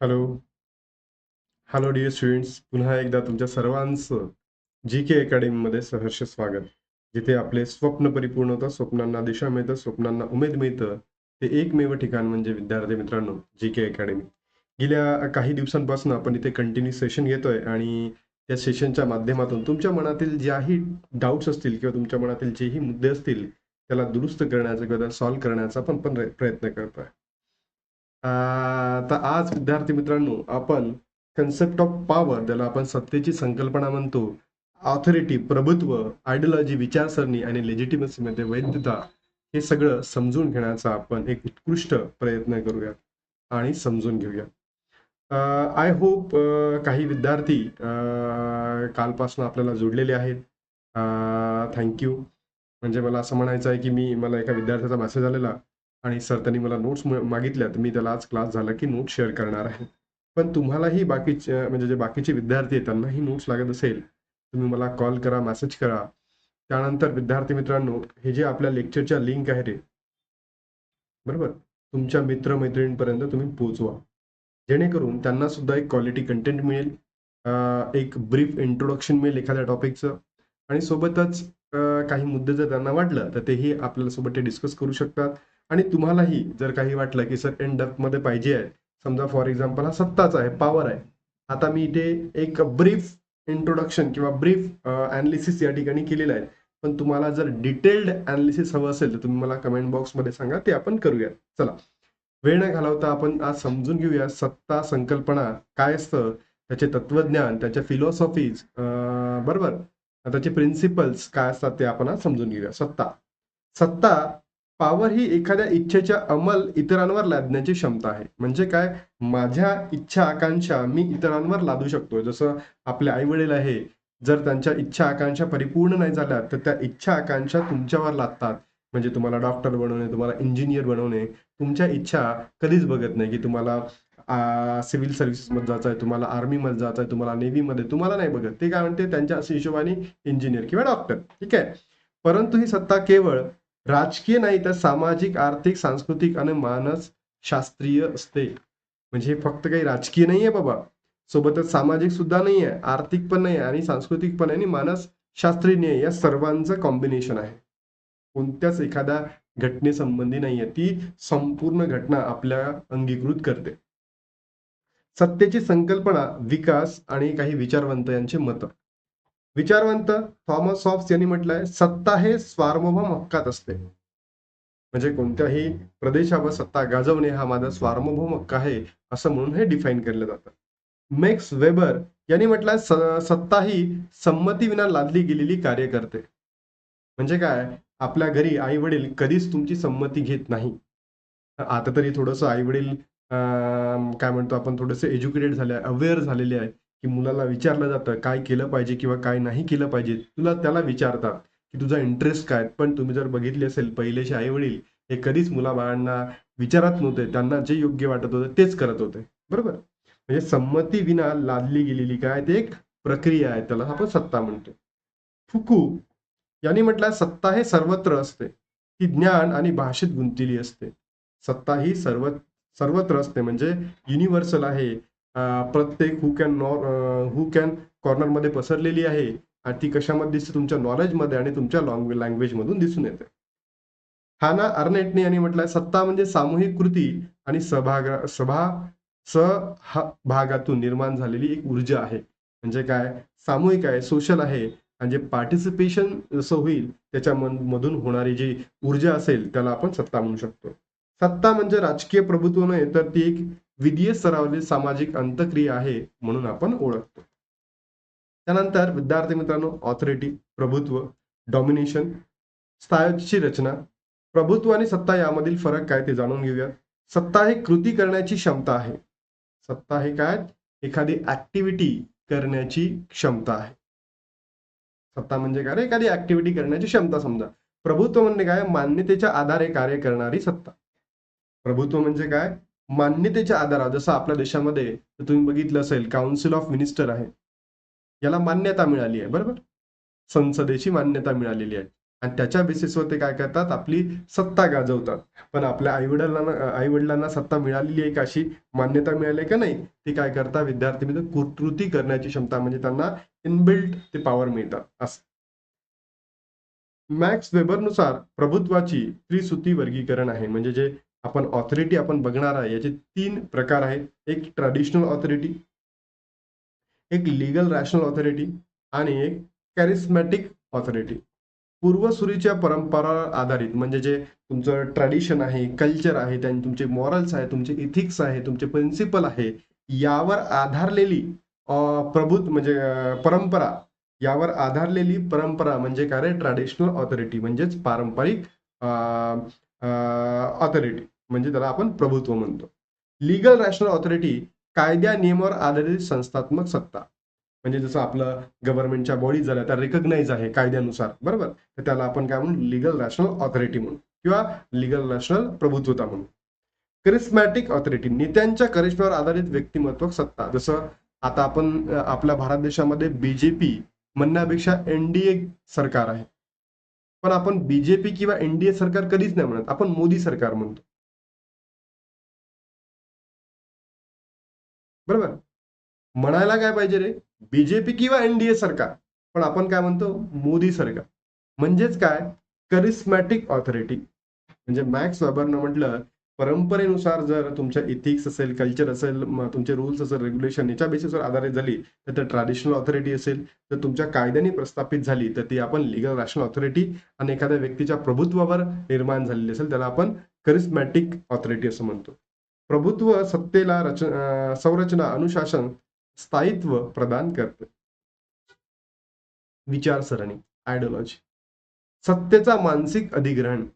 Hello hello dear students पुन्हा एकदा तुमच्या सर्वांचं जी के अकॅडमीमध्ये सहर्ष स्वागत. जिथे आपले स्वप्न परिपूर्ण होतं स्वप्नांना दिशा मिळतं स्वप्नांना उमेद मिळतं ते एकमेव ठिकाण म्हणजे विद्यार्थी मित्रांनो जी के अकॅडमी गेल्या काही दिवसांपासून आपण इथे कंटिन्यू सेशन घेतोय आणि त्या सेशनच्या माध्यमातून तुमच्या मनातील ज्याही डाऊट्स असतील किंवा तुमच्या मनातील जेही मुद्दे असतील त्याला दुरुस्त करण्याचा किंवा सॉल्व्ह करण्याचा आपण पण प्रयत्न करतोय. तर आज विद्यार्थी मित्रांनो आपण कन्सेप्ट ऑफ पॉवर ज्याला आपण सत्तेची संकल्पना म्हणतो ऑथॉरिटी प्रभुत्व आयडिओलॉजी विचारसरणी आणि लेजिटिमसीमध्ये वैधता हे सगळं समजून घेण्याचा आपण एक उत्कृष्ट प्रयत्न करूया आणि समजून घेऊया आय होप काही विद्यार्थी कालपासून आपल्याला जोडलेले आहेत. थँक्यू म्हणजे मला असं म्हणायचं आहे की मी मला एका विद्यार्थ्याचा मेसेज आलेला. आणि सर त्यांनी मला नोट्स मागितल्या तर मी त्याला आज क्लास झाला की नोट्स शेअर करणार आहे. पण तुम्हालाही बाकीचे म्हणजे जे बाकीचे विद्यार्थी आहेत त्यांनाही नोट्स लागत असेल तुम्ही मला कॉल करा मेसेज करा. त्यानंतर विद्यार्थी मित्रांनो हे जे आपल्या लेक्चरच्या लिंक आहे रे बरोबर? तुमच्या मित्रमैत्रिणींपर्यंत तुम्ही पोहोचवा. जेणेकरून त्यांना सुद्धा एक क्वालिटी कंटेंट मिळेल. एक ब्रीफ इंट्रोडक्शन मिळेल एखाद्या टॉपिकचं आणि सोबतच काही मुद्दे जर त्यांना वाटलं तर तेही आपल्याला सोबत ते डिस्कस करू शकतात. आणि तुम्हालाही जर काही वाटलं की सर एनमध्ये पाहिजे आहे समजा फॉर एक्झाम्पल हा सत्ताच आहे पॉवर आहे. आता मी इथे एक ब्रीफ इंट्रोडक्शन किंवा ब्रीफ अनालिसिस या ठिकाणी केलेलं आहे. पण तुम्हाला जर डिटेल्ड अनालिसिस हवं असेल तर तुम्ही मला कमेंट बॉक्समध्ये सांगा ते आपण करूया. चला. वेळ न घालवता आपण आज समजून घेऊया सत्ता संकल्पना काय असतं त्याचे तत्वज्ञान त्याच्या फिलॉसॉफीज बरोबर? त्याचे प्रिन्सिपल्स काय असतात ते आपण आज समजून घेऊया. सत्ता. सत्ता पॉवर ही एखाद्या इच्छेच्या अंमल इतरांवर लादण्याची क्षमता आहे. म्हणजे काय? माझ्या इच्छा आकांक्षा मी इतरांवर लादू शकतो जसं आपले आई वडील आहे. जर त्यांच्या इच्छा आकांक्षा परिपूर्ण नाही झाल्या तर त्या इच्छा आकांक्षा तुमच्यावर लादतात. म्हणजे तुम्हाला डॉक्टर बनवणे तुम्हाला इंजिनियर बनवणे. तुमच्या इच्छा कधीच बघत नाही की तुम्हाला सिव्हिल सर्व्हिसमध्ये जायचं आहे तुम्हाला आर्मीमध्ये जायचं आहे तुम्हाला नेव्हीमध्ये तुम्हाला नाही बघत. ते काय म्हणते? त्यांच्या हिशोबाने इंजिनियर किंवा डॉक्टर. ठीक आहे? परंतु ही सत्ता केवळ राजकीय नाही तर सामाजिक आर्थिक सांस्कृतिक आणि मानस शास्त्रीय असते. म्हणजे हे फक्त काही राजकीय नाहीये बाबा. सोबतच सामाजिक सुद्धा नाहीये आर्थिक पण नाही आणि सांस्कृतिक पण आहे आणि मानस शास्त्रीय या सर्वांचं कॉम्बिनेशन आहे. कोणत्याच एखाद्या घटनेसंबंधी नाहीये ती संपूर्ण घटना आपल्या अंगीकृत करते. सत्तेची संकल्पना विकास आणि काही विचारवंत यांचे मत. विचारवंत थॉमस सॉफ्स यांनी म्हटलंय सत्ता हे स्वार्मभम हक्कात असते. म्हणजे कोणत्याही प्रदेशावर सत्ता गाजवणे हा माझा स्वार्मभौम हक्क आहे असं म्हणून हे डिफाईन केलं जातं. मेक्स वेबर यांनी म्हटलंय सत्ता ही संमतीविना लादली गेलेली कार्य करते म्हणजे काय? आपल्या घरी आई वडील कधीच तुमची संमती घेत नाही. आता तरी थोडस आई वडील काय म्हणतो आपण थोडेसे एज्युकेटेड झाले अवेअर झालेले आहे की मुलाला विचारलं जातं काय केलं पाहिजे किंवा काय नाही केलं पाहिजे? तुला त्याला विचारतात की तुझा इंटरेस्ट काय? पण तुम्ही जर बघितले असेल पहिलेचे आई वडील हे कधीच मुलाबाळांना विचारत नव्हते. त्यांना जे योग्य वाटत होते तेच करत होते. बरोबर? म्हणजे संमती विना लादली गेलेली काय? ते एक प्रक्रिया आहे. त्याला आपण सत्ता म्हणतो. फुकू यांनी म्हटलं सत्ता हे सर्वत्र असते. ती ज्ञान आणि भाषेत गुंतलेली असते. सत्ता ही सर्व सर्वत्र असते. म्हणजे युनिव्हर्सल आहे. प्रत्येक हु कॅन नॉ हु कॅन कॉर्नरमध्ये पसरलेली आहे आणि ती कशामध्ये दिसते? तुमच्या नॉलेजमध्ये आणि तुमच्या लँग्वेज मधून दिसून येते. हाना अर्नेटने यांनी म्हटलंय सत्ता म्हणजे सामूहिक कृती आणि सहभाग सभा सहभागातून निर्माण झालेली एक ऊर्जा आहे. म्हणजे काय? सामूहिक आहे सोशल आहे. आणि जे पार्टिसिपेशन जसं होईल त्याच्या मधून होणारी जी ऊर्जा असेल त्याला आपण सत्ता म्हणू शकतो. सत्ता म्हणजे राजकीय प्रभुत्व नव्हे तर ती एक विधीय स्तरावरील सामाजिक अंतक्रिया आहे म्हणून आपण ओळखतो. त्यानंतर विद्यार्थी मित्रांनो ऑथॉरिटी प्रभुत्व डॉमिनेशन स्थायाची रचना प्रभुत्व आणि सत्ता यामधील फरक काय ते जाणून घेऊयात. सत्ता हे कृती करण्याची क्षमता आहे. सत्ता हे काय? एखादी ऍक्टिव्हिटी करण्याची क्षमता आहे. सत्ता म्हणजे काय एखादी ऍक्टिव्हिटी करण्याची क्षमता समजा. प्रभुत्व म्हणजे काय? मान्यतेच्या आधारे कार्य करणारी सत्ता. प्रभुत्व म्हणजे काय? मान्यतेच्या आधारावर जसं आपल्या देशामध्ये तुम्ही बघितलं असेल काउन्सिल ऑफ मिनिस्टर आहे. याला मान्यता मिळाली आहे बरोबर? संसदेची मान्यता मिळालेली आहे. आणि त्याच्या बेसिसवर ते काय करतात? आपली सत्ता गाजवतात. पण आपल्या आईवडिलांना आईवडिलांना सत्ता मिळालेली आहे का अशी मान्यता मिळाली आहे का नाही ती काय करतात? विद्यार्थी मध्ये कृती करण्याची क्षमता म्हणजे त्यांना इनबिल्ट ते पॉवर मिळतात. असं. मॅक्स वेबरनुसार प्रभुत्वाची त्रिसुती वर्गीकरण आहे. म्हणजे जे आपण ऑथॉरिटी आपण बघणार आहे याचे तीन प्रकार आहेत. एक ट्रॅडिशनल ऑथॉरिटी एक लिगल रॅशनल ऑथॉरिटी आणि एक कॅरिस्मॅटिक ऑथॉरिटी पूर्वसुरीच्या परंपरा आधारित म्हणजे जे तुमचं ट्रॅडिशन आहे कल्चर आहे त्यांनी तुमचे मॉरल्स आहे तुमचे इथिक्स आहे तुमचे प्रिन्सिपल आहे यावर आधारलेली प्रभुत म्हणजे परंपरा यावर आधारलेली परंपरा म्हणजे काय रे? ट्रॅडिशनल ऑथॉरिटी म्हणजेच पारंपरिक ऑथॉरिटी म्हणजे त्याला आपण प्रभुत्व म्हणतो. लिगल रॅशनल ऑथॉरिटी कायद्या नियमावर आधारित संस्थात्मक सत्ता. म्हणजे जसं आपलं गव्हर्नमेंटच्या बॉडी झाल्या त्या रिकग्नाइज आहे कायद्यानुसार बरोबर? तर त्याला आपण काय म्हणू? लिगल रॅशनल ऑथॉरिटी म्हणू. किंवा लिगल रॅशनल प्रभुत्वता म्हणू. करिस्मॅटिक ऑथॉरिटी नेत्यांच्या करिश्म्यावर आधारित व्यक्तिमत्व सत्ता. जसं आता आपण आपल्या भारत देशामध्ये बीजेपी म्हणण्यापेक्षा एनडीए सरकार आहे. पण आपण बीजेपी किंवा एनडीए सरकार कधीच नाही म्हणत. आपण मोदी सरकार म्हणतो. बरोबर? म्हणायला काय पाहिजे रे? बीजेपी किंवा एनडीए सरकार. पण आपण काय म्हणतो? मोदी सरकार. म्हणजेच काय? करिस्मॅटिक ऑथॉरिटी म्हणजे मॅक्स वेबरनं म्हटलं परंपरेनुसार जर तुमच्या इथिक्स असेल कल्चर असेल तुमचे रूल्स असेल रेग्युलेशन याच्या बेसिसवर आधारित झाली तर ते ट्रॅडिशनल ऑथॉरिटी असेल. तर तुमच्या कायद्याने प्रस्थापित झाली तर ती आपण लिगल रॅशनल ऑथॉरिटी आणि एखाद्या व्यक्तीच्या प्रभुत्वावर निर्माण झालेली असेल त्याला आपण करिस्मॅटिक ऑथॉरिटी असं म्हणतो. प्रभुत्व सत्तेला रच संरचना अनुशासन स्थायित्व प्रदान करते. विचारसरणी आयडिओलॉजी सत्तेचा मानसिक अधिग्रहण.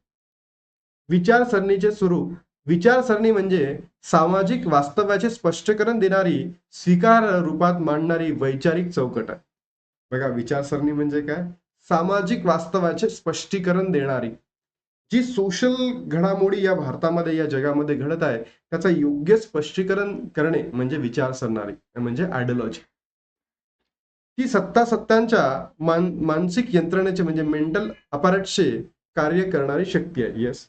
विचारसरणीचे स्वरूप विचारसरणी म्हणजे सामाजिक वास्तव्याचे स्पष्टीकरण देणारी स्वीकार रूपात मांडणारी वैचारिक चौकट आहे. बघा विचारसरणी म्हणजे काय? सामाजिक वास्तवाचे स्पष्टीकरण देणारी. जी सोशल घडामोडी या भारतामध्ये या जगामध्ये घडत आहे त्याचा योग्य स्पष्टीकरण करणे म्हणजे विचारसरणारी म्हणजे आयडिओलॉजी ती सत्ता सत्तांच्या मान मानसिक यंत्रणेचे म्हणजे मेंटल अपारेटचे कार्य करणारी शक्ती आहे. येस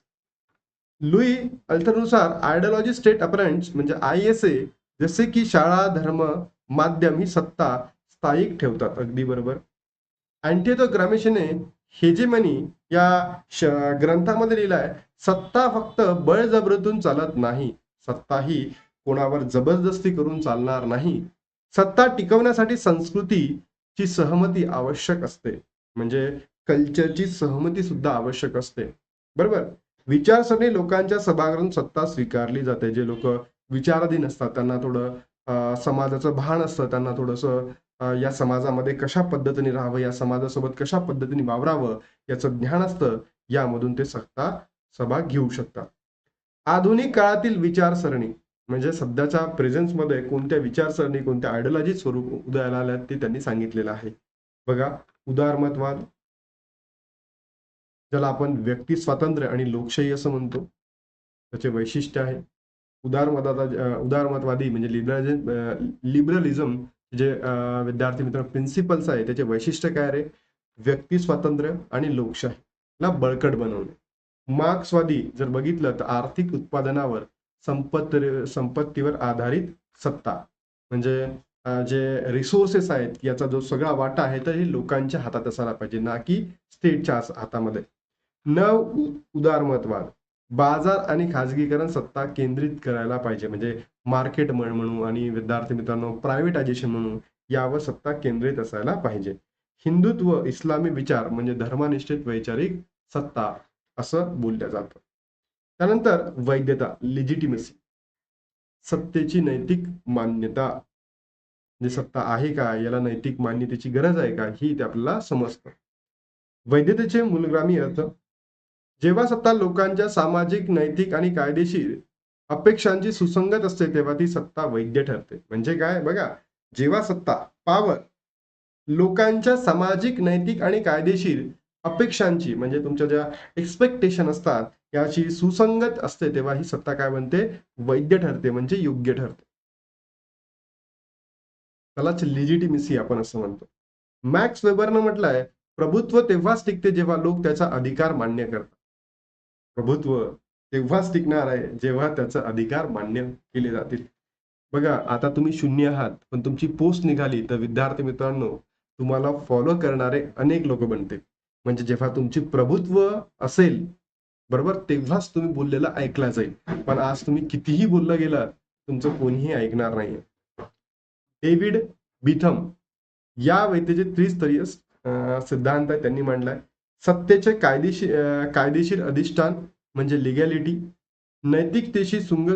लुई अल्थरनुसार आयडिओलॉजी स्टेट अपरेंट्स म्हणजे आय एस ए जसे की शाळा धर्म माध्यम ही सत्ता स्थायिक ठेवतात. अगदी बरोबर. अँटितो ग्रामेशने हेजेमनी या श ग्रंथामध्ये लिहिलाय सत्ता फक्त बळजबरीतून चालत नाही. सत्ता ही कोणावर जबरदस्ती करून चालणार नाही. सत्ता टिकवण्यासाठी संस्कृतीची सहमती आवश्यक असते. म्हणजे कल्चरची सहमती सुद्धा आवश्यक असते. बरोबर? विचारसरणी लोकांच्या सभागृहातून सत्ता स्वीकारली जाते. जे लोक विचाराधीन असतात त्यांना थोडं समाजाचं भान असतं त्यांना थोडंसं या समाजामध्ये कशा पद्धतीने राहावं या समाजासोबत कशा पद्धतीने वावरावं याचं ज्ञान असतं यामधून ते सत्ता सभा घेऊ शकतात. आधुनिक काळातील विचारसरणी म्हणजे सध्याच्या प्रेझेन्समध्ये कोणत्या विचारसरणी कोणत्या आयडिओलॉजी स्वरूप उदयाला आल्या ते त्यांनी सांगितलेलं आहे. बघा उदारमतवाद ज्याला आपण व्यक्ती स्वातंत्र्य आणि लोकशाही असं म्हणतो त्याचे वैशिष्ट्य आहे. उदारमताचा उदारमतवादी म्हणजे लिबरलिझम लिबरलिझम जे विद्यार्थी मित्र प्रिन्सिपल्स आहे त्याचे वैशिष्ट्य काय रे व्यक्ती स्वातंत्र्य आणि लोकशाहीला बळकट बनवणे. मार्क्सवादी जर बघितलं तर आर्थिक उत्पादनावर संपत्ती संपत्तीवर आधारित सत्ता. म्हणजे जे रिसोर्सेस आहेत याचा जो सगळा वाटा आहे तर हे लोकांच्या हातात असायला पाहिजे ना की स्टेटच्या हातामध्ये. नव उदारमतवाद. बाजार आणि खाजगीकरण सत्ता केंद्रित करायला पाहिजे. म्हणजे मार्केट म्हणू आणि विद्यार्थी मित्रांनो प्रायव्हेटायझेशन म्हणू यावर सत्ता केंद्रित असायला पाहिजे. हिंदुत्व इस्लामी विचार म्हणजे धर्मनिष्ठित वैचारिक सत्ता असं बोललं जातं. त्यानंतर वैधता लिजिटिमसी सत्तेची नैतिक मान्यता. जे सत्ता आहे का याला नैतिक मान्यतेची गरज आहे का ही ते आपल्याला समजतं. वैधतेचे मूलग्रामी अर्थ जेव्हा सत्ता लोकांच्या सामाजिक नैतिक आणि कायदेशीर अपेक्षांची सुसंगत असते तेव्हा ती सत्ता वैध ठरते. म्हणजे काय? बघा जेव्हा सत्ता पावर लोकांच्या सामाजिक नैतिक आणि कायदेशीर अपेक्षांची म्हणजे तुमच्या ज्या एक्सपेक्टेशन असतात याची सुसंगत असते तेव्हा ही सत्ता काय बनते? वैध ठरते म्हणजे योग्य ठरते. त्यालाच लिजिटिमिसी आपण असं म्हणतो. मॅक्स वेबरनं म्हटलंय प्रभुत्व तेव्हाच टिकते जेव्हा लोक त्याचा अधिकार मान्य करतात. प्रभुत्व तेव्हाच टिकणार आहे जेव्हा त्याचा अधिकार मान्य केले जातील. बघा आता तुम्ही शून्य आहात पण तुमची पोस्ट निघाली तर विद्यार्थी मित्रांनो तुम्हाला फॉलो करणारे अनेक लोक बनते म्हणजे जेव्हा तुमची प्रभुत्व असेल बरोबर? तेव्हाच तुम्ही बोललेलं ऐकला जाईल. पण आज तुम्ही कितीही बोललं गेलं तुमचं कोणीही ऐकणार नाहीये. डेव्हिड बिथम या वैद्यचे त्रिस्तरीय सिद्धांत आहे त्यांनी मांडलाय. सत्तेचे कायदेशीर कायदेशीर अधिष्ठान म्हणजे लिगॅलिटी नैतिकतेशी सुंग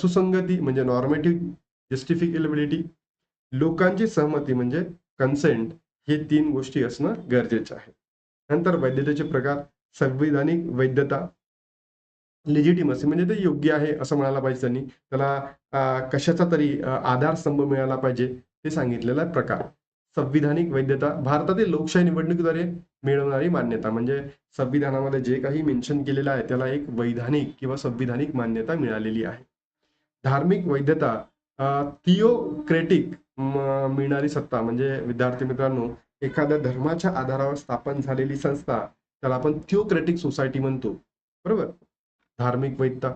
सुसंगती म्हणजे नॉर्मेटिव्ह जस्टिफिकेबिलिटी लोकांची सहमती म्हणजे कन्सेंट हे तीन गोष्टी असणं गरजेचं आहे. नंतर वैद्यतेचे प्रकार संविधानिक वैधता लेजिटिमसी म्हणजे ते योग्य आहे असं म्हणायला पाहिजे त्यांनी. त्याला कशाचा तरी आधारस्तंभ मिळाला पाहिजे ते सांगितलेला प्रकार. संविधानिक वैधता भारतातील लोकशाही निवडणुकीद्वारे मिळवणारी मान्यता. म्हणजे संविधानामध्ये जे काही मेन्शन केलेलं आहे त्याला एक वैधानिक किंवा संविधानिक मान्यता मिळालेली आहे. धार्मिक वैधता थिओक्रेटिक मिळणारी सत्ता. म्हणजे विद्यार्थी मित्रांनो एखाद्या धर्माच्या आधारावर स्थापन झालेली संस्था त्याला आपण थिओक्रेटिक सोसायटी म्हणतो. बरोबर? धार्मिक वैधता.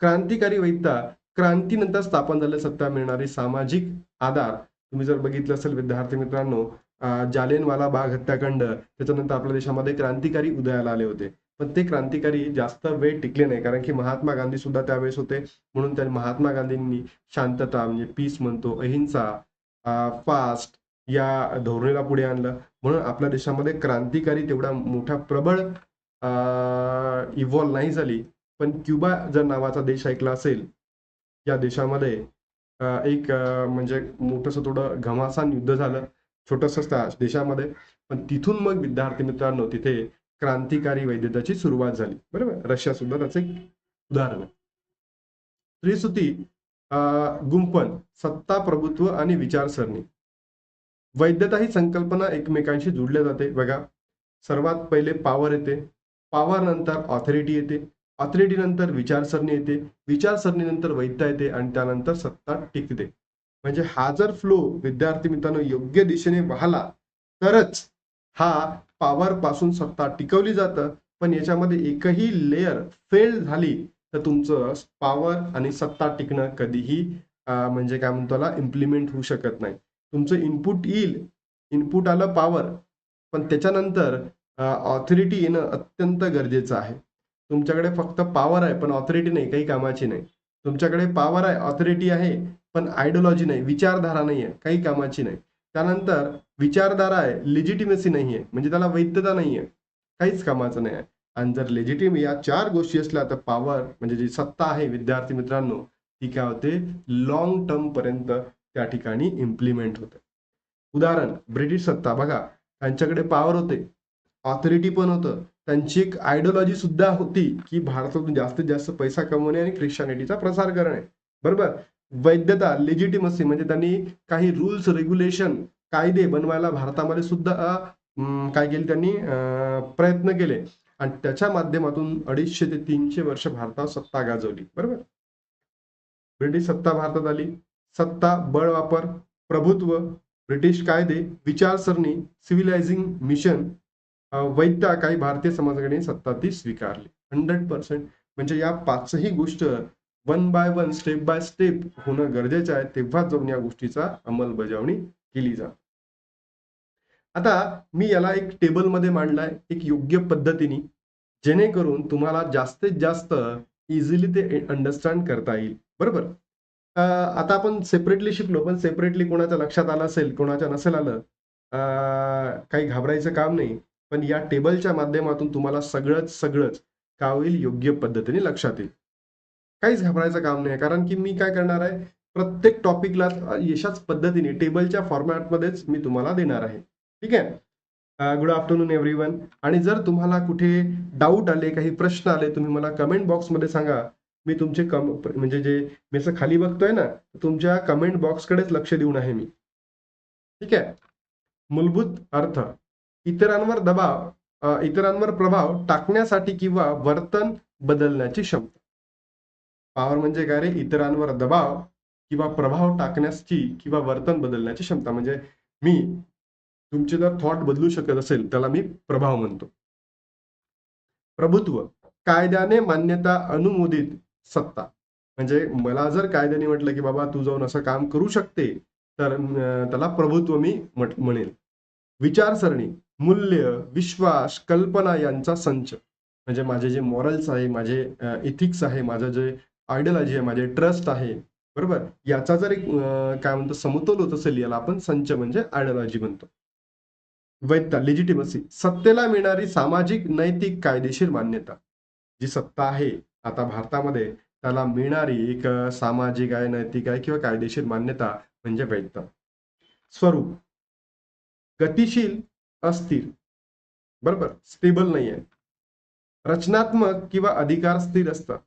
क्रांतिकारी वैधता क्रांतीनंतर स्थापन झालेल्या सत्ता मिळणारी सामाजिक आधार. तुम्ही जर बघितलं असेल विद्यार्थी मित्रांनो जालियनवाला बाग हत्याकांड. त्याच्यानंतर आपल्या देशामध्ये क्रांतिकारी उदयाला आले होते. पण ते क्रांतिकारी जास्त वेळ टिकले नाही. कारण की महात्मा गांधी सुद्धा त्यावेळेस होते. म्हणून त्या महात्मा गांधींनी शांतता म्हणजे पीस म्हणतो अहिंसा फास्ट या धोरणीला पुढे आणलं. म्हणून आपल्या देशामध्ये क्रांतिकारी तेवढा मोठा प्रबळ इव्हॉल्व नाही झाली. पण क्युबा जर नावाचा देश ऐकला असेल या देशामध्ये एक म्हणजे मोठंसं थोडं घमासान युद्ध झालं. छोटंसं देशामध्ये. पण तिथून मग विद्यार्थी मित्रांनो तिथे क्रांतिकारी वैद्यताची सुरुवात झाली. बरोबर? रशिया सुद्धा त्याचं एक उदाहरण आहे. त्रिसुती अं, सत्ता प्रभुत्व आणि विचारसरणी. वैद्यता ही संकल्पना एकमेकांशी जुडल्या जाते. बघा सर्वात पहिले पॉवर येते. पॉवर नंतर ऑथॉरिटी येते. ऑथॉरिटी नंतर विचारसरणी येते. विचारसरणीनंतर वैधता येते आणि त्यानंतर सत्ता टिकते. म्हणजे हा जर फ्लो विद्यार्थी मित्रांनो योग्य दिशेने वाहला तरच हा पॉवर पासून सत्ता टिकवली जातं. पण याच्यामध्ये एकही लेअर फेल झाली तर तुमचं पॉवर आणि सत्ता टिकणं कधीही म्हणजे काय म्हणतो त्याला इम्प्लिमेंट होऊ शकत नाही. तुमचं इनपुट येईल इनपुट आलं पॉवर पण त्याच्यानंतर ऑथॉरिटी येणं अत्यंत गरजेचं आहे. तुमच्याकडे फक्त पॉवर आहे पण ऑथॉरिटी नाही काही कामाची नाही. तुमच्याकडे पॉवर आहे ऑथॉरिटी आहे पण आयडिओलॉजी नाही विचारधारा नाही आहे काही कामाची नाही. त्यानंतर विचारधारा आहे लिजिटिमेसी नाही आहे म्हणजे त्याला वैधता नाही आहे काहीच कामाचं नाही आहे. आणि जर लेजिटिम या चार गोष्टी असल्या तर पॉवर म्हणजे जी सत्ता आहे विद्यार्थी मित्रांनो ती काय होते? लॉंग टर्म पर्यंत त्या ठिकाणी इम्प्लिमेंट होते. उदाहरण ब्रिटिश सत्ता बघा त्यांच्याकडे पॉवर होते ऑथॉरिटी पण होतं त्यांची एक आयडिओलॉजी सुद्धा होती की भारतातून जास्तीत जास्त पैसा कमवणे आणि ख्रिश्चनिटीचा प्रसार करणे. बरोबर? वैधता लेजिटिमसी म्हणजे त्यांनी काही रूल्स रेग्युलेशन कायदे बनवायला भारतामध्ये सुद्धा काय केले त्यांनी? अं, प्रयत्न केले. आणि त्याच्या माध्यमातून अडीचशे ते तीनशे वर्ष भारतावर सत्ता गाजवली. बरोबर? ब्रिटिश सत्ता भारतात आली. सत्ता बळ वापर प्रभुत्व ब्रिटिश कायदे विचारसरणी सिव्हिलायझिंग मिशन वैधता काही भारतीय समाजाकडे सत्ता ती स्वीकारली. Hundred percent. म्हणजे या पाचही गोष्ट one by one step by step होणं गरजेचं आहे तेव्हाच जाऊन या गोष्टीचा अंमलबजावणी केली जाते. आता मी याला एक टेबलमध्ये मांडलाय एक योग्य पद्धतीने. जेणेकरून तुम्हाला जास्तीत जास्त इझिली ते अंडरस्टँड करता येईल. बरोबर? आता आपण सेपरेटली शिकलो पण सेपरेटली कोणाच्या लक्षात आलं असेल कोणाच्या नसेल आलं काही घाबरायचं काम नाही. पण या टेबलच्या माध्यमातून तुम्हाला सगळंच सगळंच काय होईल योग्य पद्धतीने लक्षात येईल. काहीच घाबरायचं काम नाही कारण की मी काय करणार आहे? प्रत्येक टॉपिकला यशाच पद्धतीने टेबलच्या फॉर्मॅटमध्येच मी तुम्हाला देणार आहे. ठीक आहे? गुड आफ्टरनून एव्हरीवन आणि जर तुम्हाला कुठे डाऊट आले काही प्रश्न आले तुम्ही मला कमेंट बॉक्समध्ये सांगा. मी तुमचे कम म्हणजे जे मी असं खाली बघतोय ना तुमच्या कमेंट बॉक्सकडेच लक्ष देऊन आहे मी. ठीक आहे? मूलभूत अर्थ. इतरांवर दबाव इतरांवर प्रभाव टाकण्यासाठी किंवा वर्तन बदलण्याची क्षमता. पॉवर म्हणजे काय रे? इतरांवर दबाव किंवा प्रभाव टाकण्याची किंवा वर्तन बदलण्याची क्षमता. म्हणजे मी तुमचे जर थॉट बदलू शकत असेल त्याला मी प्रभाव म्हणतो. प्रभुत्व कायद्याने मान्यता अनुमोदित सत्ता. म्हणजे मला जर कायद्याने म्हटलं की बाबा तू जाऊन असं काम करू शकते तर त्याला प्रभुत्व मी म्हट- म्हणेल. विचारसरणी मूल्य विश्वास कल्पना यांचा संच. म्हणजे माझे जे मॉरल्स आहे माझे इथिक्स आहे माझं जे आयडियोलॉजी आहे माझे ट्रस्ट आहे बरोबर? याचा जर एक काय म्हणतो समतोल होत असेल याला आपण संच म्हणजे आयडियोलॉजी म्हणतो. वैधता लेजिटिमसी सत्तेला मिळणारी सामाजिक नैतिक कायदेशीर मान्यता. जी सत्ता आहे आता भारतामध्ये त्याला मिळणारी एक सामाजिक आहे नैतिक आहे किंवा कायदेशीर मान्यता म्हणजे वैधता. स्वरूप. गतिशील अस्थिर. बरोबर? स्टेबल नाही आहे रचनात्मक किंवा अधिकार स्थिर असतात.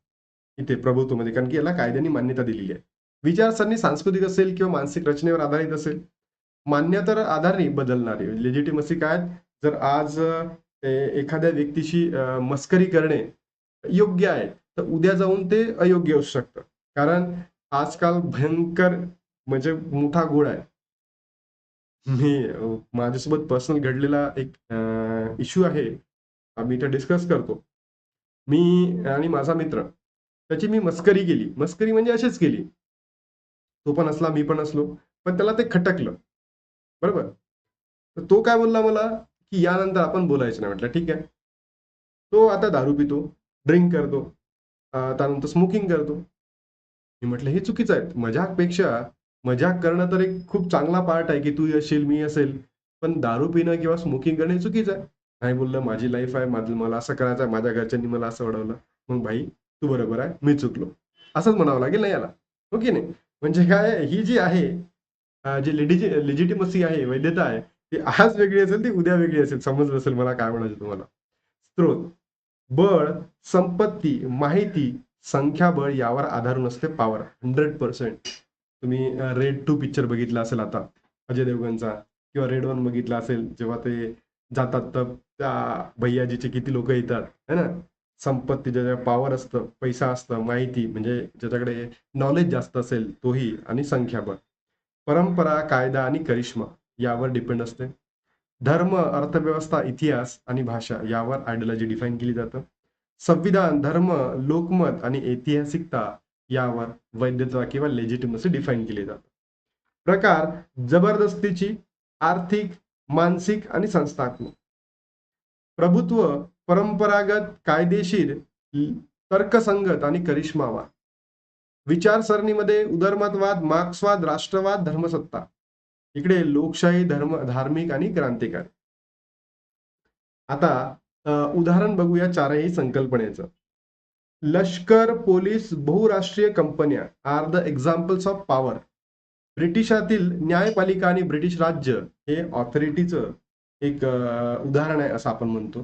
इथे प्रभुत्वमध्ये कारण की याला कायद्याने मान्यता दिलेली आहे. विचारसरणी सांस्कृतिक असेल किंवा मानसिक रचनेवर आधारित असेल मान्यतेवर आधारे बदलणारी. लेजिटिमसी काय जर आज एखाद्या व्यक्तीशी मस्करी करणे योग्य आहे तर उद्या जाऊन ते अयोग्य असू शकतं. कारण आजकाल भयंकर म्हणजे मोठा घोड आहे. मी माझ्यासोबत पर्सनल घडलेला एक इश्यू आहे. आम्ही इथे डिस्कस करतो. मी आणि माझा मित्र त्याची मी मस्करी केली. मस्करी म्हणजे अशीच केली. तो पण असला मी पण असलो. पण त्याला ते खटकलं. बरोबर? तर तो काय बोलला मला? की यानंतर आपण बोलायचं नाही म्हटलं. ठीक आहे? तो आता दारू पितो ड्रिंक करतो. त्यानंतर स्मोकिंग करतो. मी म्हटलं हे चुकीचं आहे. मजाकपेक्षा मजाक करणं तर एक खूप चांगला पार्ट आहे की तू असेल मी असेल. पण दारू पिणं किंवा स्मोकिंग करणं चुकीचं आहे. नाही बोललं माझी लाईफ आहे माझं मला असं करायचं आहे माझ्या घरच्यांनी मला असं वाढवलं मग भाई तू बरोबर आहे मी चुकलो. असंच म्हणावं लागेल ना याला. हो ओके नाही? म्हणजे काय ही जी आहे जी लेडीजी लेजिटिमसी आहे वैधता आहे ती आज वेगळी असेल ती उद्या वेगळी असेल. समजलं असेल मला काय म्हणायचं तुम्हाला. स्त्रोत बळ संपत्ती माहिती संख्याबळ यावर आधारून असते पॉवर हंड्रेड पर्सेंट तुम्ही रेड टू पिक्चर बघितला असेल आता अजय देवगणचा किंवा रेड वन बघितला असेल जेव्हा ते जातात तर त्या भैयाजीचे किती लोक येतात है ना? संपत्ती ज्याच्या पॉवर असतं पैसा असतं माहिती म्हणजे ज्याच्याकडे नॉलेज जास्त असेल तोही आणि संख्याबळ परंपरा कायदा आणि करिश्मा यावर डिपेंड असते. धर्म अर्थव्यवस्था इतिहास आणि भाषा यावर आयडियोलॉजी डिफाईन केली जातं. संविधान धर्म लोकमत आणि ऐतिहासिकता यावर वैधता किंवा लेजिटिमसी डिफाईन केली जाते. प्रकार जबरदस्तीची आर्थिक मानसिक आणि संस्थात्मक. प्रभुत्व परंपरागत कायदेशीर तर्कसंगत आणि करिश्मावाद. विचारसरणीमध्ये उदरमतवाद मार्क्सवाद राष्ट्रवाद धर्मसत्ता. इकडे लोकशाही धर्म धार्मिक आणि क्रांतिकारी. आता उदाहरण बघूया चारही संकल्पनेचं. लष्कर पोलीस बहुराष्ट्रीय कंपन्या are the examples of power ब्रिटिशातील न्यायपालिका आणि ब्रिटिश राज्य हे ऑथॉरिटीचं एक उदाहरण आहे असं आपण म्हणतो.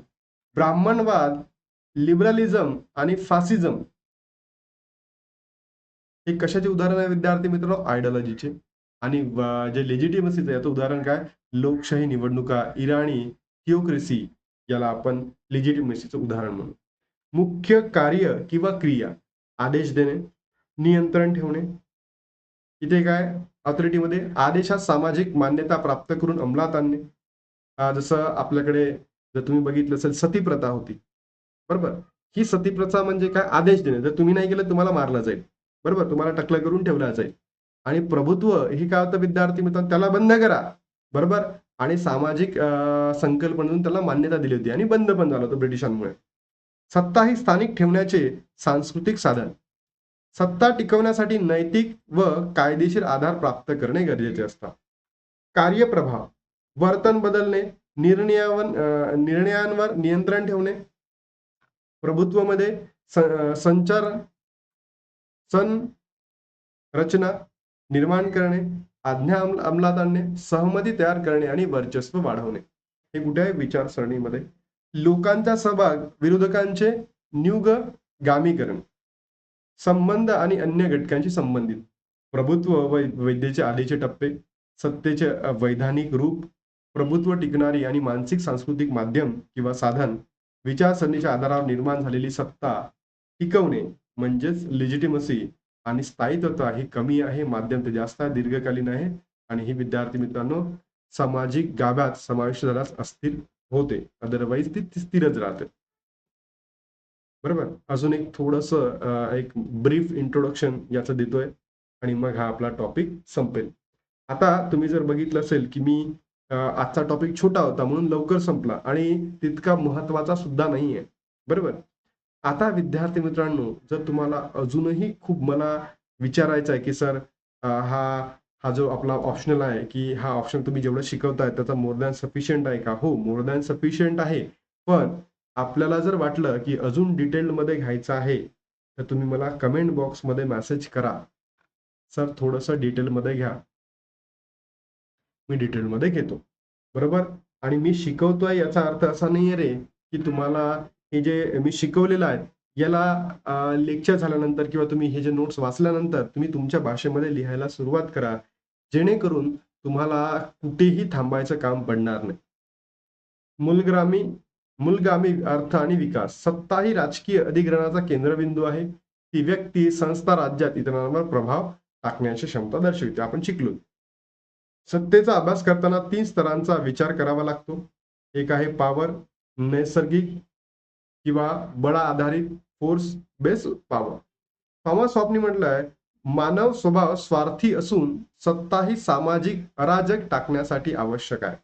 ब्राह्मणवाद लिबरलिझम आणि फासिझम हे कशाचे उदाहरण आहे विद्यार्थी मित्रांनो? आयडियोलॉजीचे आणि जे लेजिटिमसीचं याचं उदाहरण काय? लोकशाही निवडणुका इराणी थिओक्रेसी याला आपण लेजिटिमसीचं उदाहरण म्हणू. मुख्य कार्य किंवा क्रिया. आदेश देणे नियंत्रण ठेवणे. इथे काय? ऑथॉरिटीमध्ये आदेशात सामाजिक मान्यता प्राप्त करून अंमलात आणणे. जसं आपल्याकडे जर तुम्ही बघितलं असेल सती प्रथा होती. बरोबर? ही सती प्रथा म्हणजे काय? आदेश देणे. जर तुम्ही नाही केलं तुम्हाला मारलं जाईल. बरोबर? तुम्हाला टकलं करून ठेवलं जाईल. आणि प्रभुत्व हे काय होतं विद्यार्थी मित्रांनो? त्याला बंद करा. बरोबर? आणि सामाजिक संकल्प संकल्पनेतून त्याला मान्यता दिली होती. आणि बंद पण झालं होतं ब्रिटिशांमुळे. सत्ता ही स्थानिक ठेवण्याचे सांस्कृतिक साधन. सत्ता टिकवण्यासाठी नैतिक व कायदेशीर आधार प्राप्त करणे गरजेचे असतात. कार्यप्रभाव वर्तन बदलणे निर्णयावर निर्णयांवर नियंत्रण ठेवणे प्रभुत्वमध्ये संचार सन रचना निर्माण करणे आज्ञा अंमलात आणणे सहमती तयार करणे आणि वर्चस्व वाढवणे. हे कुठे आहे विचारसरणीमध्ये लोकांचा सहभाग विरोधकांचे न्यूगगामीकरण संबंध आणि अन्य घटकांशी संबंधित प्रभुत्व व वैद्येचे आधीचे टप्पे सत्तेचे वैधानिक रूप प्रभुत्व टिकणारी आणि मानसिक सांस्कृतिक माध्यम किंवा साधन विचारसरणीच्या आधारावर निर्माण झालेली सत्ता टिकवणे म्हणजेच लेजिटिमसी आणि स्थायित्वता ही कमी आहे माध्यम ते जास्त आहे दीर्घकालीन आहे आणि ही विद्यार्थी मित्रांनो सामाजिक गाभ्यात समाविष्ट झाल्यास अस्थिर होते. अदरवाईज ती स्थिरच राहते. बरोबर? अजून एक थोडस एक ब्रीफ इंट्रोडक्शन याचं देतोय. आणि मग हा आपला टॉपिक संपेल. आता तुम्ही जर बघितलं असेल की मी आजचा टॉपिक छोटा होता म्हणून लवकर संपला. आणि तितका महत्त्वाचा सुद्धा नाहीये. बरोबर? आता विद्यार्थी मित्रांनो जर तुम्हाला अजूनही खूप मला विचारायचं आहे की सर हा हा जो आपला ऑप्शनल आहे की हा ऑप्शन तुम्ही जेवढं शिकवताय त्याचा मोर दॅन सफिशियंट आहे का? हो मोर दॅन सफिशियंट आहे. पण आपल्याला जर वाटलं की अजून डिटेलमध्ये घ्यायचं आहे तर तुम्ही मला कमेंट बॉक्समध्ये मेसेज करा. सर थोडंसं डिटेलमध्ये घ्या. मी डिटेलमध्ये घेतो. बरोबर? आणि मी शिकवतोय याचा अर्थ असा नाही आहे रे की तुम्हाला हे जे मी शिकवलेलं आहे याला लेक्चर झाल्यानंतर किंवा तुम्ही हे जे नोट्स वाचल्यानंतर तुम्ही तुमच्या भाषेमध्ये लिहायला सुरुवात करा. जेणेकरून तुम्हाला कुठेही थांबायचं काम पडणार नाही. मूलग्रामी मूलगामी अर्थ आणि विकास. सत्ता ही राजकीय अधिग्रहणाचा केंद्रबिंदू आहे. ती व्यक्ती संस्था राज्यात इतरांवर प्रभाव टाकण्याची क्षमता दर्शविते. आपण शिकलो सत्तेचा अभ्यास करताना तीन स्तरांचा विचार करावा लागतो. एक आहे पॉवर नैसर्गिक किंवा बळा आधारित. फोर्स बेस पॉवर थॉमस हॉपनी म्हटलंय मानव स्वभाव स्वार्थी असून सत्ता ही सामाजिक अराजक टाकण्यासाठी आवश्यक आहे.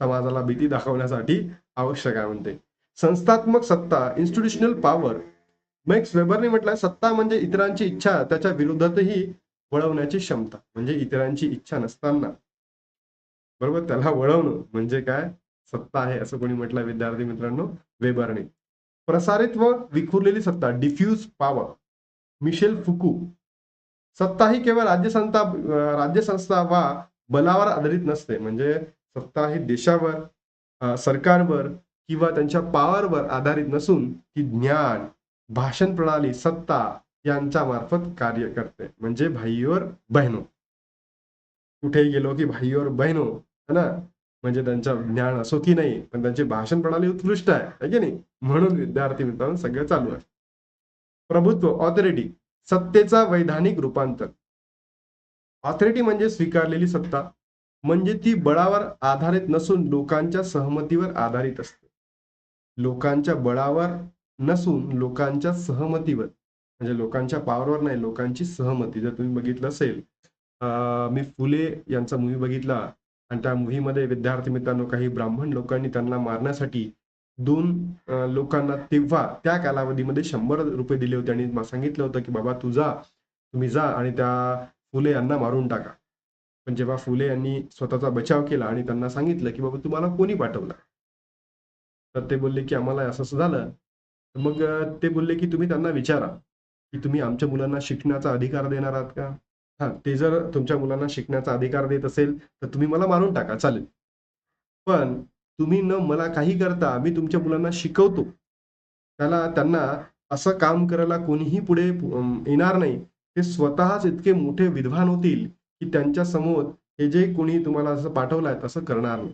समाजाला भीती दाखवण्यासाठी आवश्यक आहे म्हणते. संस्थात्मक सत्ता इन्स्टिट्यूशनल पॉवर मेक्स वेबरने म्हटलंय सत्ता म्हणजे इतरांची इच्छा त्याच्या विरोधातही वळवण्याची क्षमता म्हणजे इतरांची इच्छा नसताना. बरोबर? त्याला वळवणं म्हणजे काय? सत्ता आहे असं कोणी म्हटलं विद्यार्थी मित्रांनो वेबरने. प्रसारित व विखुरलेली सत्ता डिफ्यूज पॉवर मिशेल फुकू. सत्ता ही केवळ राज्यसंस्था राज्यसंस्था वा बलावर आधारित नसते. म्हणजे सत्ता ही देशावर सरकारवर किंवा त्यांच्या पॉवरवर आधारित नसून ती ज्ञान भाषण प्रणाली सत्ता यांच्या मार्फत कार्य करते. म्हणजे भाईवर बहिणो. कुठेही गेलो की भाईवर बहिणो. है ना? म्हणजे त्यांच्या ज्ञान असो की नाही पण त्यांची भाषण प्रणाली उत्कृष्ट आहे की नाही? म्हणून विद्यार्थी मित्रांनो सगळं चालू आहे. प्रभुत्व ऑथॉरिटी सत्तेचा वैधानिक रूपांतर. ऑथॉरिटी म्हणजे स्वीकारलेली सत्ता म्हणजे ती बळावर आधारित नसून लोकांच्या सहमतीवर आधारित असते. लोकांच्या बळावर नसून लोकांच्या सहमतीवर म्हणजे लोकांच्या पावरवर नाही लोकांची सहमती. जर तुम्ही बघितलं असेल मी फुले यांचा मूवी बघितला आणि त्या मुव्हीमध्ये विद्यार्थी मित्रांनो काही ब्राह्मण लोकांनी त्यांना मारण्यासाठी दोन लोकांना तेव्हा त्या कालावधीमध्ये शंभर रुपये दिले होते. आणि सांगितलं होतं की बाबा तू जा तुम्ही जा आणि त्या फुले यांना मारून टाका. पण जेव्हा फुले यांनी स्वतःचा बचाव केला आणि त्यांना सांगितलं की बाबा तुम्हाला कोणी पाठवलं? तर ते बोलले की आम्हाला असं असं झालं. मग ते बोलले की तुम्ही त्यांना विचारा की तुम्ही आमच्या मुलांना शिकण्याचा अधिकार देणार आहात का? हा ते जर तुमच्या मुलांना शिकण्याचा अधिकार देत असेल तर तुम्ही मला मारून टाका चालेल. पण तुम्ही न मला काही करता मी तुमच्या मुलांना शिकवतो. त्याला त्यांना असं काम करायला कोणीही पुढे येणार नाही. ते स्वतःच इतके मोठे विद्वान होतील की त्यांच्यासमोर हे जे कोणी तुम्हाला असं पाठवलंय तसं करणार नाही.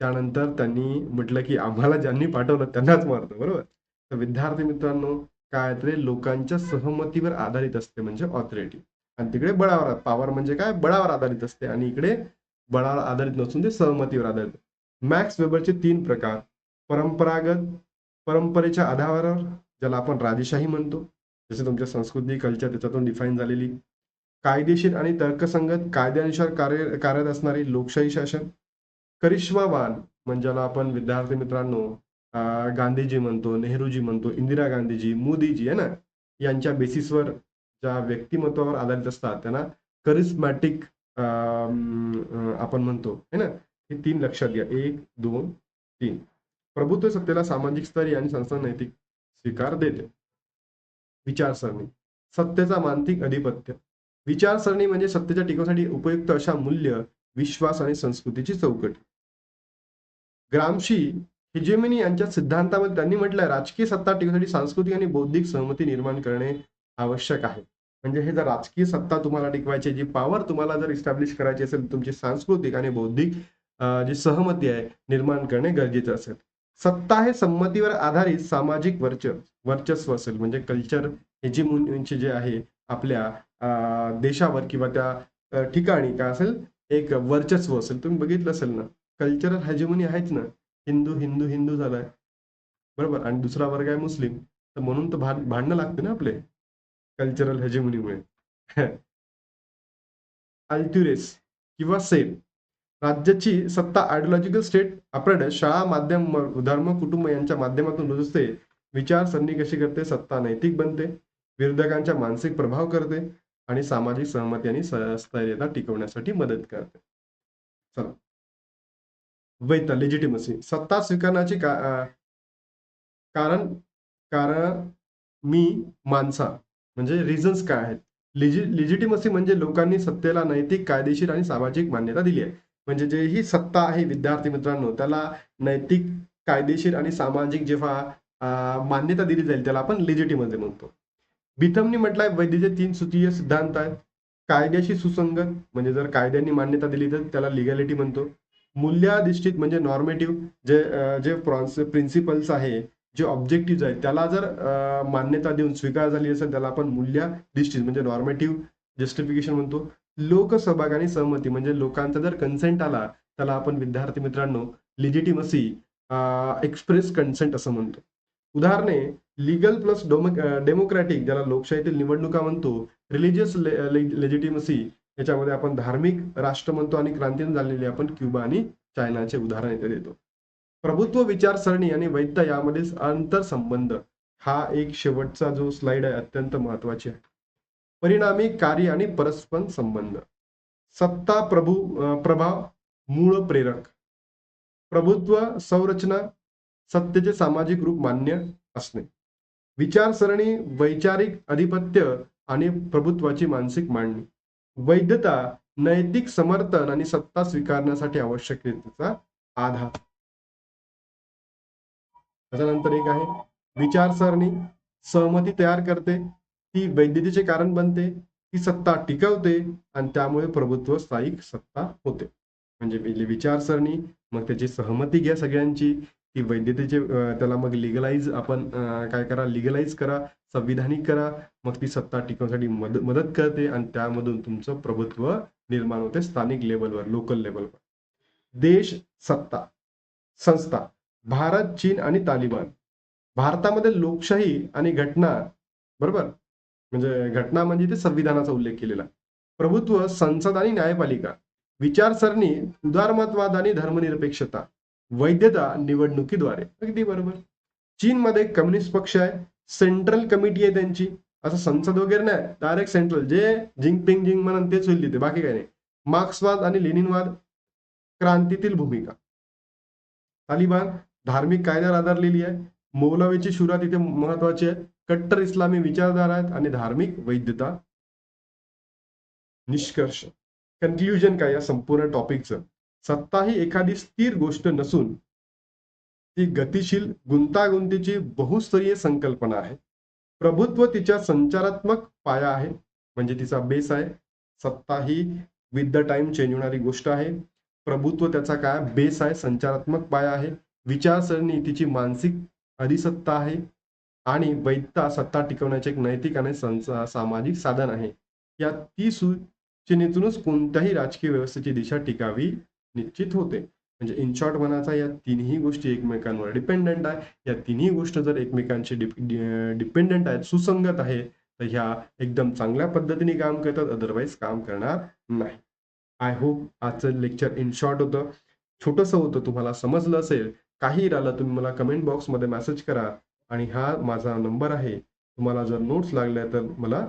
त्यानंतर त्यांनी म्हटलं की आम्हाला ज्यांनी पाठवलं त्यांनाच मारतो बरोबर? तर विद्यार्थी मित्रांनो काय तरी लोकांच्या सहमतीवर आधारित असते म्हणजे ऑथॉरिटी. आणि तिकडे बळावर पॉवर म्हणजे काय? बळावर आधारित असते आणि इकडे बळावर आधारित नसून ते सहमतीवर आधारित. मॅक्स वेबरचे तीन प्रकार. परंपरागत परंपरेच्या आधारावर ज्याला आपण राजेशाही म्हणतो जसे तुमच्या संस्कृती कल्चर त्याच्यातून डिफाईन झालेली. कायदेशीर आणि तर्कसंगत कायद्यानुसार कार्य कार्यरत असणारे लोकशाही शासन. करिश्मावान म्हणजे ज्याला आपण विद्यार्थी मित्रांनो गांधीजी म्हणतो नेहरूजी म्हणतो इंदिरा गांधीजी मोदीजी आहे ना? यांच्या बेसिसवर ज्या व्यक्तिमत्वावर आधारित असतात त्यांना करिस्मॅटिक आपण म्हणतो है ना? हे तीन लक्षात घ्या. एक दोन तीन. प्रभुत्व सत्तेला सामाजिक स्तरी आणि संस्था नैतिक स्वीकार देते. विचारसरणी. सत्तेचा मानसिक अधिपत्य विचारसरणी म्हणजे सत्तेच्या टिकवण्यासाठी उपयुक्त अशा मूल्य विश्वास आणि संस्कृतीची चौकट. ग्रामशी हिजेमिनी यांच्या सिद्धांतामध्ये त्यांनी म्हटलंय राजकीय सत्ता टिकवण्यासाठी सांस्कृतिक आणि बौद्धिक सहमती निर्माण करणे आवश्यक आहे. म्हणजे हे जर राजकीय सत्ता तुम्हाला टिकवायची जी पॉवर तुम्हाला जर इस्टॅब्लिश करायची असेल तुमची सांस्कृतिक आणि बौद्धिक जी सहमती आहे निर्माण करणे गरजेचं असेल. सत्ता हे संमतीवर आधारित सामाजिक वर्च वर्चस्व असेल म्हणजे कल्चर हे जी जे आहे आपल्या देशावर किंवा त्या ठिकाणी काय असेल एक वर्चस्व असेल. तुम्ही बघितलं असेल ना कल्चरल हॅजिमोनी आहेच ना. हिंदू हिंदू हिंदू झालाय. बरोबर? आणि दुसरा वर्ग आहे मुस्लिम. तर म्हणून तर भांड- भांडणं लागते ना आपले. कल्चरल हेजेमनीमुळे अल्ट्युरेस किंवा सेल राज्याची सत्ता आयडिओलॉजिकल स्टेट आपल्याकडे शाळा माध्यम धर्म कुटुंब यांच्या माध्यमातून रुजते. विचारसरणी कशी करते? सत्ता नैतिक बनते. विरोधकांचा मानसिक प्रभाव करते. आणि सामाजिक सहमती आणि स्थैर्यता टिकवण्यासाठी मदत करते. चला. वैता लेजिटिमसी सत्ता स्वीकारण्याची का कारण कारण मी माणसा. म्हणजे रिझन्स काय आहेत? लिजि लिजिटिमसी म्हणजे लोकांनी सत्तेला नैतिक कायदेशीर आणि सामाजिक मान्यता दिली आहे. म्हणजे जे ही सत्ता आहे विद्यार्थी मित्रांनो त्याला नैतिक कायदेशीर आणि सामाजिक जेव्हा मान्यता दिली जाईल त्याला आपण लिजिटिमसी म्हणतो. बिथमनी म्हटलंय वैद्यचे तीन सूत्रीय सिद्धांत आहेत. कायद्याशी सुसंगत म्हणजे जर कायद्यांनी मान्यता दिली तर त्याला लिगॅलिटी म्हणतो. मूल्याधिष्ठित म्हणजे नॉर्मेटिव्ह जे जे जे प्रिन्सिपल्स आहे जे ऑब्जेक्टिव्ह आहेत त्याला जर मान्यता देऊन स्वीकार झाली असेल त्याला आपण मूल्य मूल्याधिष्ठित म्हणजे नॉर्मेटिव्ह जस्टिफिकेशन म्हणतो. लोकसहभाग आणि सहमती म्हणजे लोकांचा जर कन्सेंट आला त्याला आपण विद्यार्थी मित्रांनो लिजिटिमसी एक्सप्रेस कन्सेंट असं म्हणतो. उदाहरणे लिगल प्लस डेमोक्रॅटिक ज्याला लोकशाहीतील निवडणुका म्हणतो रिलिजियस लेजिटिमसी याच्यामध्ये आपण धार्मिक राष्ट्र म्हणतो आणि क्रांतीने झालेली आपण क्युबा आणि चायनाचे उदाहरण इथे देतो. प्रभुत्व विचारसरणी आणि वैद्य यामधील आंतरसंबंध हा एक शेवटचा जो स्लाइड आहे अत्यंत महत्वाची आहे. परिणामी कार्य आणि परस्पर संबंध. सत्ता प्रभू प्रभाव मूळ प्रेरक. प्रभुत्व संरचना सत्तेचे सामाजिक रूप मान्य असणे. विचारसरणी वैचारिक अधिपत्य आणि प्रभुत्वाची मानसिक मांडणी. वैधता नैतिक समर्थन आणि सत्ता स्वीकारण्यासाठी आवश्यकतेचा आधार. त्याच्यानंतर एक आहे विचारसरणी. सहमती तयार करते. ती वैधतेचे कारण बनते. ती सत्ता टिकवते आणि त्यामुळे प्रभुत्व स्थायिक सत्ता होते. म्हणजे विचारसरणी मग त्याची सहमती घ्या सगळ्यांची. ती वैधतेचे त्याला मग लिगलाइज आपण काय करा लिगलाइज करा संविधानिक करा. मग ती सत्ता टिकवण्यासाठी मद मदत करते आणि त्यामधून तुमचं प्रभुत्व निर्माण होते स्थानिक लेवलवर लोकल लेवलवर देश सत्ता संस्था. भारत चीन आणि तालिबान. भारतामध्ये लोकशाही आणि घटना बरोबर? म्हणजे घटना म्हणजे ते संविधानाचा उल्लेख केलेला. प्रभुत्व संसद आणि न्यायपालिका. विचारसरणी उदारमतवाद आणि धर्मनिरपेक्षता. वैधता निवडणुकीद्वारे. अगदी बरोबर. चीनमध्ये कम्युनिस्ट पक्ष आहे. सेंट्रल कमिटी आहे त्यांची. असं संसद वगैरे नाही. Direct central. जे जिंगपिंग जिंग म्हणून तेच होईल तिथे. बाकी काही नाही. मार्क्सवाद आणि लेनिनवाद क्रांतीतील भूमिका. तालिबान धार्मिक कायद्यावर आधारलेली आहे. मौलवीची शुरा तिथे महत्वाची आहे. कट्टर इस्लामी विचारधारा आहेत आणि धार्मिक वैधता. निष्कर्ष. कन्क्ल्युजन काय या संपूर्ण टॉपिकचं सत्ता ही एखादी स्थिर गोष्ट नसून ती गतिशील गुंतागुंतीची बहुस्तरीय संकल्पना आहे. प्रभुत्व तिच्या संचारात्मक पाया आहे. म्हणजे तिचा बेस आहे. सत्ता ही विथ द टाइम चेंज होणारी गोष्ट आहे. प्रभुत्व त्याचा काय? बेस आहे. संचारात्मक पाया आहे. विचारसरणी तिची मानसिक अधिसत्ता आहे आणि वैधता सत्ता टिकवण्याचे एक नैतिक आणि सामाजिक साधन आहे. या ती सूचनेतूनच कोणत्याही राजकीय व्यवस्थेची दिशा टिकावी निश्चित होते. म्हणजे इन शॉर्ट म्हणायचा या तिन्ही गोष्टी एकमेकांवर डिपेंडंट आहे. या तिन्ही गोष्ट जर एकमेकांशी डिपेंडंट आहेत सुसंगत आहे तर ह्या एकदम चांगल्या पद्धतीने काम करतात अदरवाईज काम करणार नाही. आय होप आजचं लेक्चर इन शॉर्ट होतं. छोटंसं होतं तुम्हाला समजलं असेल काही राहिलं तुम्ही मला कमेंट बॉक्समध्ये मेसेज करा. आणि हा माझा नंबर आहे. तुम्हाला जर नोट्स लागल्या तर मला